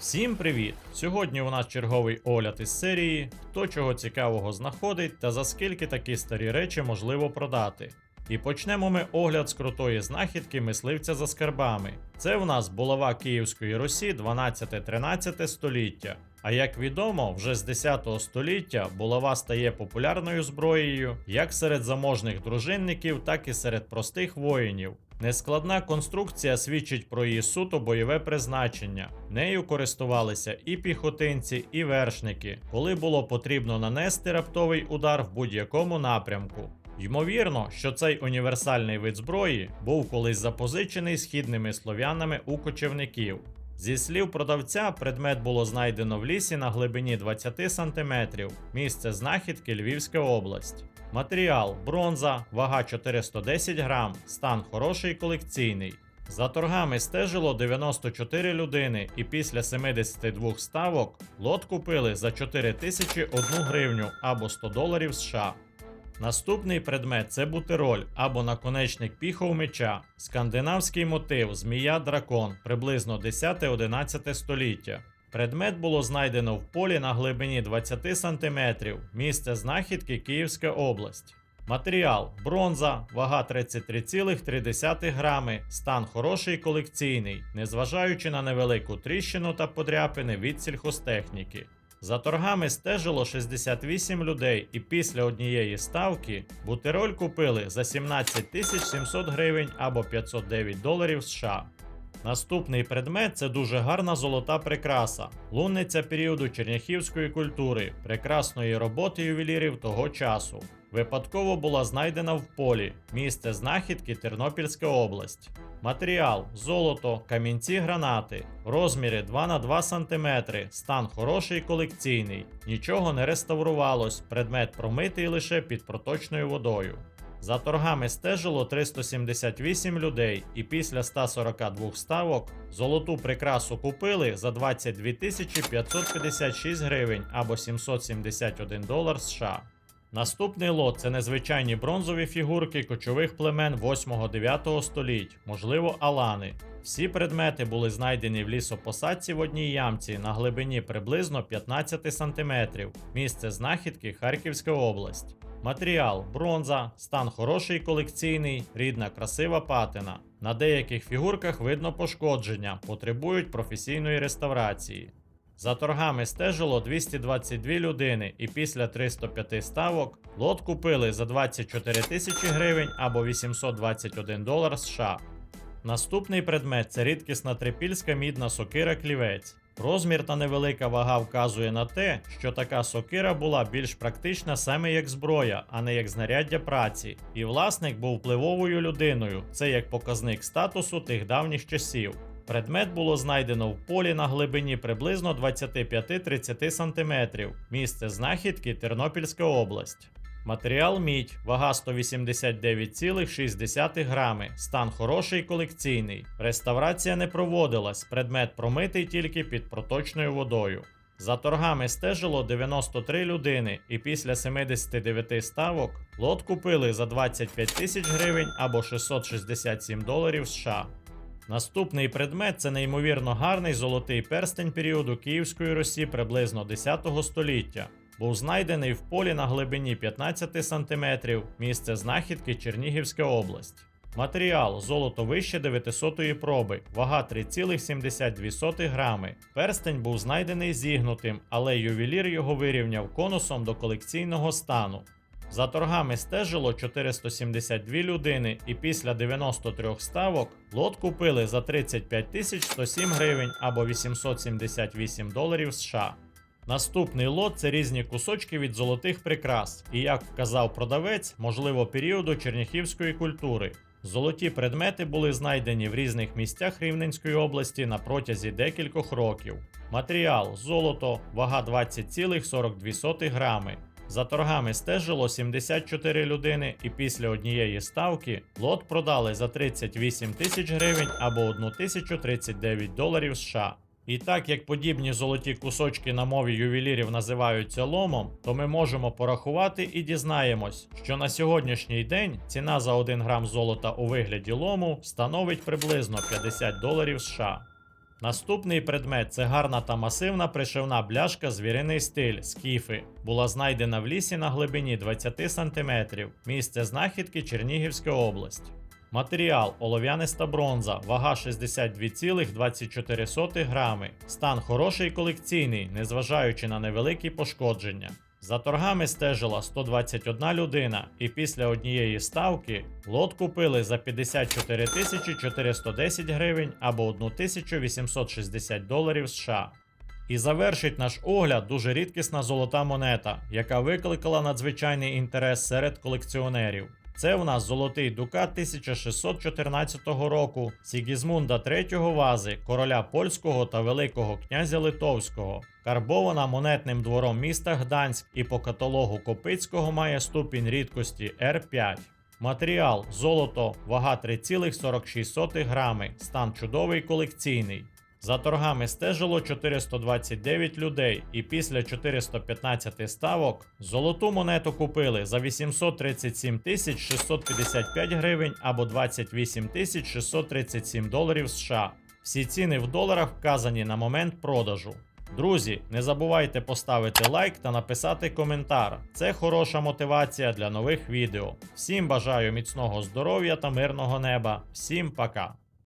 Всім привіт! Сьогодні у нас черговий огляд із серії Хто чого цікавого знаходить та за скільки такі старі речі можливо продати. І почнемо ми огляд з крутої знахідки мисливця за скарбами. Це в нас булава Київської Русі 12-13 століття. А як відомо, вже з 10 століття булава стає популярною зброєю як серед заможних дружинників, так і серед простих воїнів. Нескладна конструкція свідчить про її суто бойове призначення. Нею користувалися і піхотинці, і вершники, коли було потрібно нанести раптовий удар в будь-якому напрямку. Ймовірно, що цей універсальний вид зброї був колись запозичений східними слов'янами у кочівників. Зі слів продавця, предмет було знайдено в лісі на глибині 20 см. Місце знахідки Львівська область. Матеріал бронза, вага 410 грам, стан хороший колекційний. За торгами стежило 94 людини, і після 72 ставок лот купили за 4001 гривню або 100 доларів США. Наступний предмет це бутероль або наконечник піхов меча, скандинавський мотив змія дракон, приблизно 10-11 століття. Предмет було знайдено в полі на глибині 20 см, місце знахідки Київська область. Матеріал бронза, вага 33,3 грами, стан хороший колекційний, незважаючи на невелику тріщину та подряпини від сільхозтехніки. За торгами стежило 68 людей, і після однієї ставки бутероль купили за 17 700 гривень або 509 доларів США. Наступний предмет це дуже гарна золота прикраса, лунниця періоду черняхівської культури, прекрасної роботи ювелірів того часу. Випадково була знайдена в полі, місце знахідки Тернопільська область. Матеріал золото, камінці гранати, розміри 2 на 2 см, стан хороший колекційний, нічого не реставрувалось, предмет промитий лише під проточною водою. За торгами стежило 378 людей, і після 142 ставок золоту прикрасу купили за 22 556 гривень або 771 долар США. Наступний лот це незвичайні бронзові фігурки кочових племен 8-9 століть, можливо, алани. Всі предмети були знайдені в лісопосадці в одній ямці на глибині приблизно 15 см. Місце знахідки Харківська область. Матеріал бронза, стан хороший колекційний, рідна красива патина. На деяких фігурках видно пошкодження, потребують професійної реставрації. За торгами стежило 222 людини, і після 305 ставок лот купили за 24 тисячі гривень або 821 долар США. Наступний предмет це рідкісна трипільська мідна сокира клівець. Розмір та невелика вага вказує на те, що така сокира була більш практична саме як зброя, а не як знаряддя праці. І власник був впливовою людиною, це як показник статусу тих давніх часів. Предмет було знайдено в полі на глибині приблизно 25-30 см. Місце знахідки Тернопільська область. Матеріал мідь, вага 189,6 грами, стан хороший колекційний. Реставрація не проводилась, предмет промитий тільки під проточною водою. За торгами стежило 93 людини, і після 79 ставок лот купили за 25 тисяч гривень або 667 доларів США. Наступний предмет це неймовірно гарний золотий перстень періоду Київської Русі приблизно 10 століття. Був знайдений в полі на глибині 15 см, місце знахідки Чернігівська область. Матеріал золото вище 900-ї проби, вага 3,72 грами. Перстень був знайдений зігнутим, але ювелір його вирівняв конусом до колекційного стану. За торгами стежило 472 людини, і після 93 ставок лот купили за 35 107 гривень або 878 доларів США. Наступний лот це різні кусочки від золотих прикрас, і як вказав продавець, можливо, періоду черняхівської культури. Золоті предмети були знайдені в різних місцях Рівненської області на протязі декількох років. Матеріал золото, вага 20,42 грами. За торгами стежило 74 людини, і після однієї ставки лот продали за 38 тисяч гривень або 1039 доларів США. І так як подібні золоті кусочки на мові ювелірів називаються ломом, то ми можемо порахувати і дізнаємось, що на сьогоднішній день ціна за 1 грам золота у вигляді лому становить приблизно 50 доларів США. Наступний предмет це гарна та масивна пришивна бляшка звіриний стиль скіфи. Була знайдена в лісі на глибині 20 см. Місце знахідки Чернігівська область. Матеріал олов'яниста бронза, вага 62,24 грами. Стан хороший колекційний, незважаючи на невеликі пошкодження. За торгами стежила 121 людина, і після однієї ставки лот купили за 54 410 гривень або 1860 доларів США. І завершить наш огляд дуже рідкісна золота монета, яка викликала надзвичайний інтерес серед колекціонерів. Це у нас золотий дукат 1614 року Сігізмунда III вази, короля польського та великого князя Литовського. Карбована монетним двором міста Гданськ і по каталогу Копицького має ступінь рідкості R5. Матеріал золото, вага 3,46 грами, стан чудовий колекційний. За торгами стежило 429 людей, і після 415 ставок золоту монету купили за 837 тисяч 655 гривень або 28 тисяч 637 доларів США. Всі ціни в доларах вказані на момент продажу. Друзі, не забувайте поставити лайк та написати коментар. Це хороша мотивація для нових відео. Всім бажаю міцного здоров'я та мирного неба. Всім пока!